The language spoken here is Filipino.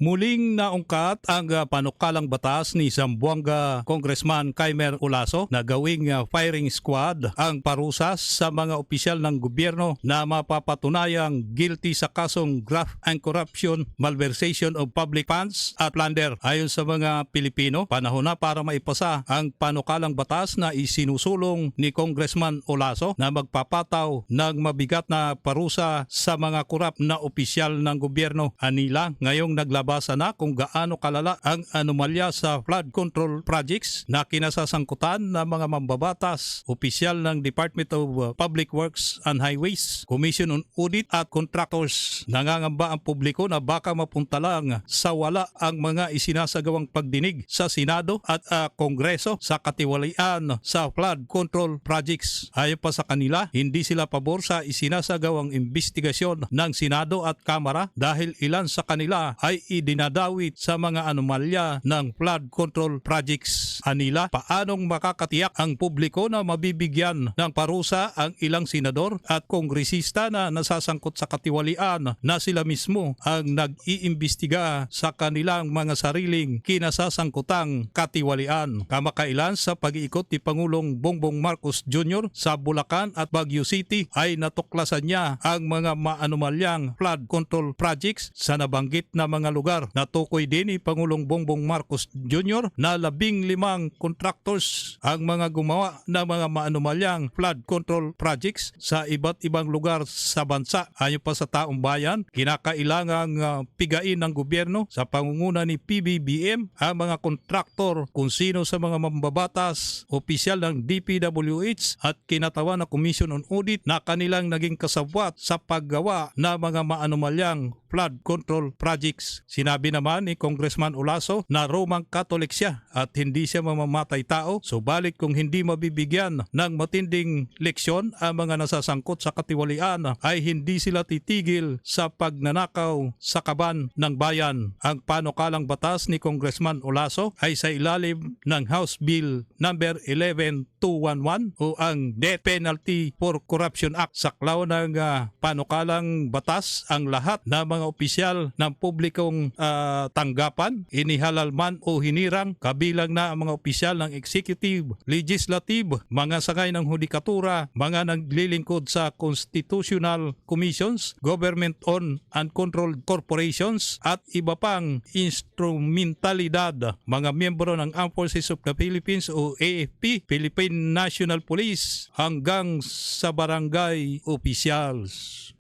Muling naungkat ang ah, panukalang batas ni Zamboanga Congressman Kaimer Ulaso na gawing ah, firing squad ang parusa sa mga opisyal ng gobyerno na mapapatunayang guilty sa kasong graft and corruption, malversation of public funds at plunder. Ayon sa mga Pilipino, panahon na para maipasa ang panukalang batas na isinusulong ni Congressman Olaso na magpapataw ng mabigat na parusa sa mga kurap na opisyal ng gobyerno. Anila ngayong naglabasa na kung gaano kalala ang anomalya sa flood control projects na kinasasangkutan ng mga mambabatas, opisyal ng Department of uh, Public Works and Highways, Commission on Audit at Contractors. Nangangamba ang publiko na baka mapunta lang sa wala ang mga isinasagawang pagdinig sa Senado at uh, Kongreso sa katiwalian sa flood control projects. Ayon pa sa kanila, hindi sila pabor sa isinasagawang investigasyon ng Senado at Kamara dahil ilan sa kanila ay idinadawit sa mga anomalya ng flood control projects. Anila, paanong makakatiyak ang publiko na mabibigyan ng parusa ang ilang senador at kongresista na nasasangkot sa katiwalian na sila mismo ang nag-iimbestiga sa kanilang mga sariling kinasasangkutang katiwalian. Kamakailan sa pag-iikot ni Pangulong Bongbong Marcos Jr. sa Bulacan at Baguio City ay natuklasan niya ang mga maanumalyang flood control projects sa nabanggit na mga lugar. Natukoy din ni Pangulong Bongbong Marcos Jr. na labing limang contractors ang mga gumawa ng mga maanumalyang flood control projects sa iba't ibang lugar sa bansa. Ayon pa sa taong bayan, kinakailangang uh, pigain ng gobyerno sa pangunguna ni PBBM ang mga kontraktor kung sino sa mga mambabatas, opisyal ng DPWH at kinatawan na Commission on Audit na kanilang naging kasabwat sa paggawa ng mga maanumalyang flood control projects. Sinabi naman ni Congressman Olaso na Romang Catholic siya at hindi siya mamamatay tao. Subalit kung hindi mabibigyan ng matinding leksyon ang mga nasasangkot sa katiwalian ay hindi sila titigil sa pagnanakaw sa kaban ng bayan. Ang panukalang batas ni Congressman Olaso ay sa ilalim ng House Bill number 11211 o ang Death Penalty for Corruption Act. Saklaw ng ah, panukalang batas ang lahat ng mga opisyal ng publikong ah, tanggapan, inihalal man o hinirang, kabilang na ang mga opisyal ng executive, legislative, mga sangay ng hudikatura, mga naglilingkod sa constitutional commissions, government-owned and controlled corporations at iba pang instrumentalidad, mga miyembro ng Armed Forces of the Philippines o AFP, Philippine National Police hanggang sa barangay officials.